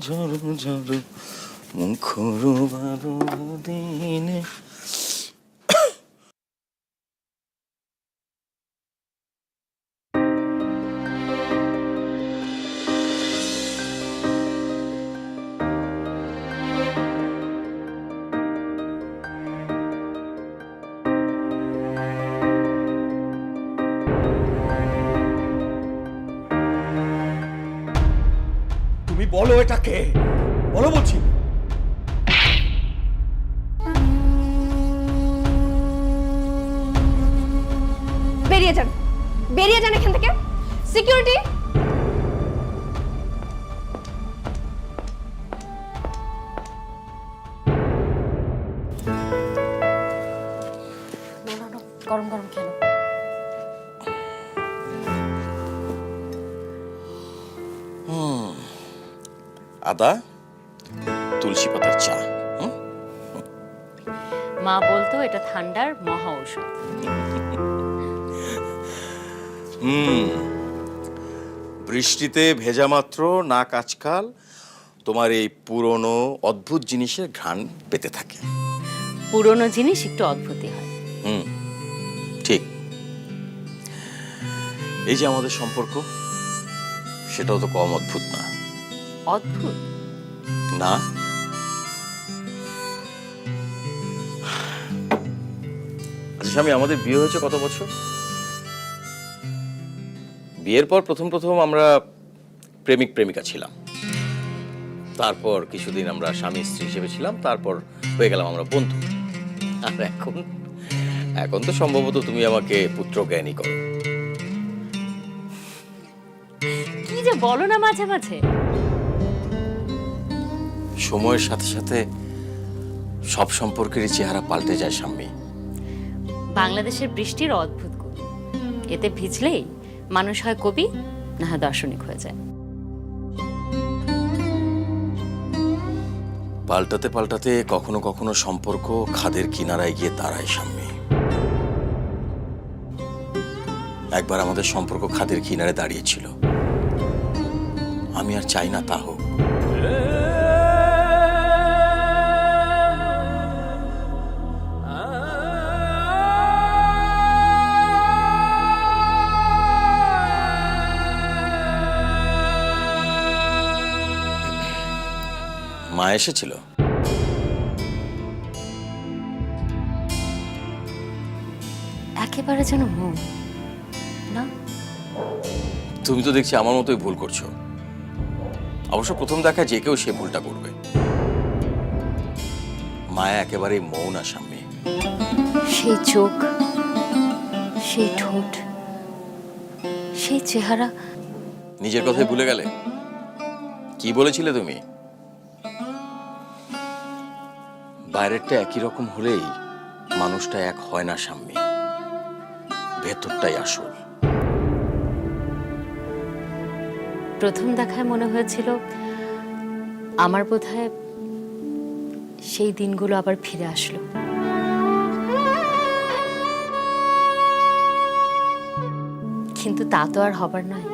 ঝড় ঝড় মুখর বারো দিনে তুমি বলো এটাকে। বলো বলছি। বেরিয়ে যান। বেরিয়ে যান এখান থেকে। সিকিউরিটি গরম গরম খেলো আদা তুলসী পাতার চা? মা বলতো এটা ঠান্ডার মহা ঔষধ। হুম। বৃষ্টিতে ভেজা মাত্র নাক আজকাল তোমার এই পুরনো অদ্ভুত জিনিসের ঘ্রাণ পেতে থাকে। পুরনো জিনিস একটু অদ্ভুতই হয়। হুম ঠিক। এই যে আমাদের সম্পর্ক সেটাও তো কম অদ্ভুত না। অদ্ভুত। না। আচ্ছা স্বামী আমাদের বিয়ে হয়েছে কত বছর? বিয়ের পর প্রথম প্রথম আমরা প্রেমিক প্রেমিকা ছিলাম। তারপর কিছুদিন আমরা স্বামী স্ত্রী হিসেবে ছিলাম তারপর হয়ে গেলাম আমরা বন্ধু। আর এখন এখন তো সম্ভবত তুমি আমাকে পুত্র জ্ঞানী করো। কি যে বলো না মাঝে মাঝে। সময়ের সাথে সাথে সব সম্পর্কেরই চেহারা পাল্টে যায় স্বামী। বাংলাদেশের বৃষ্টির অদ্ভুত গুণ এতে ভিজলেই মানুষ হয় কবি না হয় দার্শনিক হয়ে যায়। পাল্টাতে পাল্টাতে কখনো কখনো সম্পর্ক খাদের কিনারায় গিয়ে দাঁড়ায় সামনে একবার আমাদের সম্পর্ক খাদের কিনারে দাঁড়িয়েছিল। আমি আর চাই না তা হোক। মা এসেছিল। একেবারে যেন মন না? তুমি তো দেখছি আমার মতোই ভুল করছ। অবশ্য প্রথম দেখা যে কেউ সে ভুলটা করবে। মায়া একেবারেই মৌন আসামি সেই চোখ সেই ঠোঁট সেই চেহারা। নিজের কথাই ভুলে গেলে? কি বলেছিলে তুমি? বাইরেরটা একই রকম হলেই মানুষটা এক হয় না সাম্যে। ভেতরটাই আসল। প্রথম দেখায় মনে হয়েছিল আমার বোধহয় সেই দিনগুলো আবার ফিরে আসলো। কিন্তু তা তো আর হবার নয়।